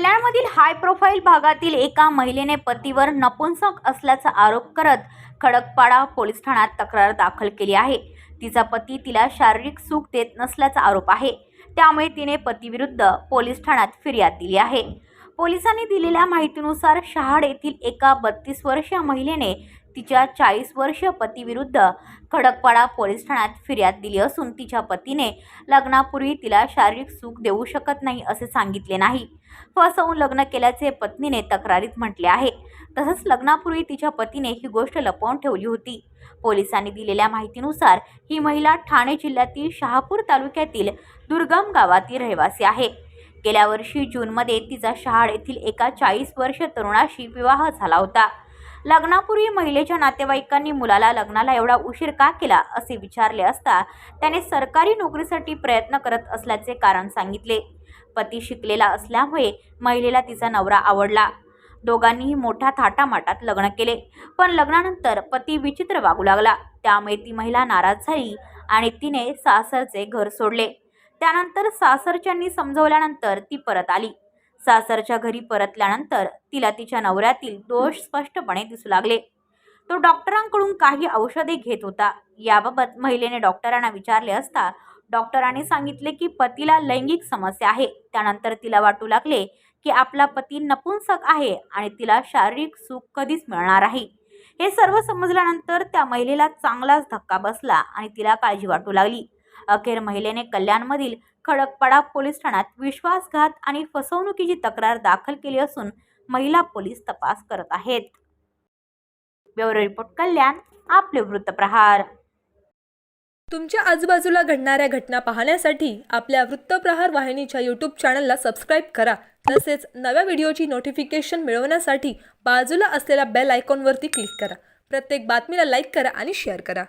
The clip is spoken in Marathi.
कल्याणमधील हाय प्रोफाईल भागातील एका महिलेने पतीवर नपुंसक असल्याचा आरोप करत खडकपाडा पोलीस ठाण्यात तक्रार दाखल केली आहे. तिचा पती तिला शारीरिक सुख देत नसल्याचा आरोप आहे. त्यामुळे तिने पतीविरुद्ध पोलीस ठाण्यात फिर्याद दिली आहे. पोलिसांनी दिलेल्या माहितीनुसार शहाड येथील एका बत्तीस वर्षीय महिलेने तिच्या चाळीस वर्षीय पतीविरुद्ध खडकपाडा पोलीस ठाण्यात फिर्याद दिली असून तिच्या पतीने लग्नापूर्वी तिला शारीरिक सुख देऊ शकत नाही असे सांगितले नाही. फसवून लग्न केल्याचे पत्नीने तक्रारीत म्हटले आहे. तसंच लग्नापूर्वी तिच्या पतीने ही गोष्ट लपवून ठेवली होती. पोलिसांनी दिलेल्या माहितीनुसार ही महिला ठाणे जिल्ह्यातील शहापूर तालुक्यातील दुर्गम गावातील रहिवासी आहे. गेल्या वर्षी जूनमध्ये तिचा शहाड येथील एका चाळीस वर्ष तरुणाशी विवाह झाला होता. लग्नापूर्वी महिलेच्या नातेवाईकांनी मुलाला लग्नाला एवढा उशीर का केला असे विचारले असता त्याने सरकारी नोकरीसाठी प्रयत्न करत असल्याचे कारण सांगितले. पती शिकलेला असल्यामुळे महिलेला तिचा नवरा आवडला. दोघांनीही मोठ्या थाटामाटात लग्न केले पण लग्नानंतर पती विचित्र वागू लागला. त्यामुळे ती महिला नाराज झाली आणि तिने सासरचे घर सोडले. त्यानंतर सासरच्यांनी समजवल्यानंतर ती परत आली. सासरच्या घरी परतल्यानंतर तिला तिच्या नवऱ्यातील दोष स्पष्टपणे दिसू लागले. तो डॉक्टरांकडून काही औषधे घेत होता. याबाबत महिलेने डॉक्टरांना विचारले असता डॉक्टरांनी सांगितले की पतीला लैंगिक समस्या आहे. त्यानंतर तिला वाटू लागले की आपला पती नपुंसक आहे आणि तिला शारीरिक सुख कधीच मिळणार आहे हे सर्व समजल्यानंतर त्या महिलेला चांगलाच धक्का बसला आणि तिला काळजी वाटू लागली. अखेर महिलेने कल्याणमधील खडकपाडा पोलीस ठाण्यात विश्वासघात आणि फसवणुकीची तक्रार दाखल केली असून महिला पोलीस तपास करत आहेत. ब्युरो रिपोर्ट कल्याण आपले वृत्तप्रहार तुमच्या आजूबाजूला घडणाऱ्या घटना पाहण्यासाठी आपल्या वृत्तप्रहार वाहिनीच्या यूट्यूब चॅनलला सबस्क्राईब करा. तसेच नव्या व्हिडिओची नोटिफिकेशन मिळवण्यासाठी बाजूला असलेल्या बेल आयकॉनवरती क्लिक करा. प्रत्येक बातमीला लाईक करा आणि शेअर करा.